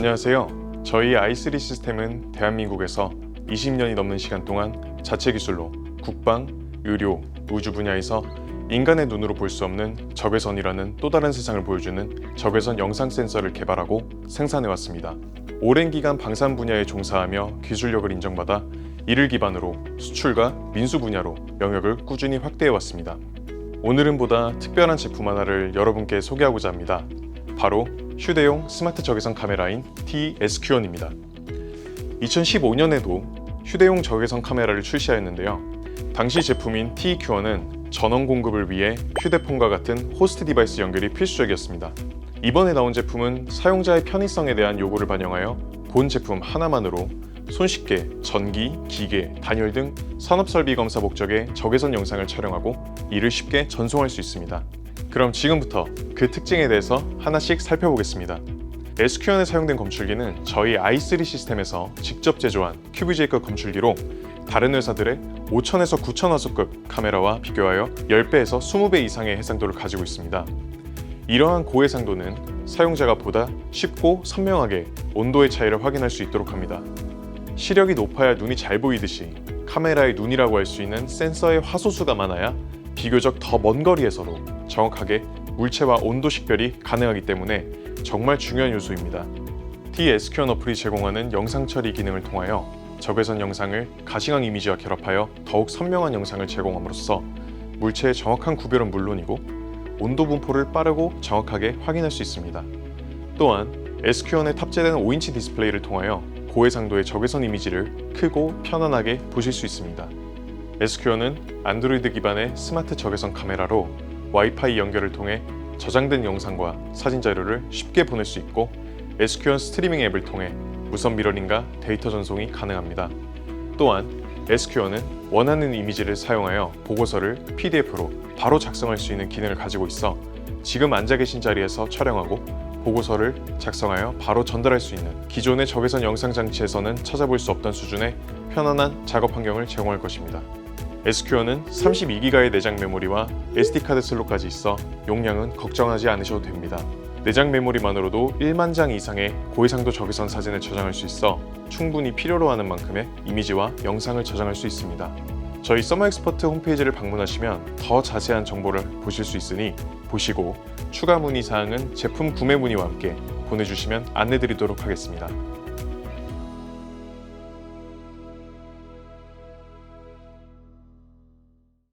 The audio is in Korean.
안녕하세요. 저희 i3 시스템은 대한민국에서 20년이 넘는 시간 동안 자체 기술로 국방, 의료, 우주 분야에서 인간의 눈으로 볼 수 없는 적외선이라는 또 다른 세상을 보여주는 적외선 영상 센서를 개발하고 생산해 왔습니다. 오랜 기간 방산 분야에 종사하며 기술력을 인정받아 이를 기반으로 수출과 민수 분야로 영역을 꾸준히 확대해 왔습니다. 오늘은 보다 특별한 제품 하나를 여러분께 소개하고자 합니다. 바로 휴대용 스마트 적외선 카메라인 TSQ1입니다. 2015년에도 휴대용 적외선 카메라를 출시하였는데요. 당시 제품인 TQ1은 전원 공급을 위해 휴대폰과 같은 호스트 디바이스 연결이 필수적이었습니다. 이번에 나온 제품은 사용자의 편의성에 대한 요구를 반영하여 본 제품 하나만으로 손쉽게 전기, 기계, 단열 등 산업 설비 검사 목적의 적외선 영상을 촬영하고 이를 쉽게 전송할 수 있습니다. 그럼 지금부터 그 특징에 대해서 하나씩 살펴보겠습니다. SQN에 사용된 검출기는 저희 i3 시스템에서 직접 제조한 큐브제이급 검출기로 다른 회사들의 5000에서 9000화소급 카메라와 비교하여 10배에서 20배 이상의 해상도를 가지고 있습니다. 이러한 고해상도는 사용자가 보다 쉽고 선명하게 온도의 차이를 확인할 수 있도록 합니다. 시력이 높아야 눈이 잘 보이듯이 카메라의 눈이라고 할 수 있는 센서의 화소수가 많아야 비교적 더 먼 거리에서도 정확하게 물체와 온도 식별이 가능하기 때문에 정말 중요한 요소입니다. TSQN 어플이 제공하는 영상 처리 기능을 통하여 적외선 영상을 가시광 이미지와 결합하여 더욱 선명한 영상을 제공함으로써 물체의 정확한 구별은 물론이고 온도 분포를 빠르고 정확하게 확인할 수 있습니다. 또한 SQN에 탑재된 5인치 디스플레이를 통하여 고해상도의 적외선 이미지를 크고 편안하게 보실 수 있습니다. SQN은 안드로이드 기반의 스마트 적외선 카메라로 와이파이 연결을 통해 저장된 영상과 사진 자료를 쉽게 보낼 수 있고 SQN 스트리밍 앱을 통해 무선 미러링과 데이터 전송이 가능합니다. 또한 SQN은 원하는 이미지를 사용하여 보고서를 PDF로 바로 작성할 수 있는 기능을 가지고 있어 지금 앉아 계신 자리에서 촬영하고 보고서를 작성하여 바로 전달할 수 있는 기존의 적외선 영상 장치에서는 찾아볼 수 없던 수준의 편안한 작업 환경을 제공할 것입니다. SQN은 32기가의 내장 메모리와 SD카드 슬롯까지 있어 용량은 걱정하지 않으셔도 됩니다. 내장 메모리만으로도 1만 장 이상의 고해상도 적외선 사진을 저장할 수 있어 충분히 필요로 하는 만큼의 이미지와 영상을 저장할 수 있습니다. 저희 서머 엑스퍼트 홈페이지를 방문하시면 더 자세한 정보를 보실 수 있으니 보시고 추가 문의 사항은 제품 구매 문의와 함께 보내주시면 안내드리도록 하겠습니다.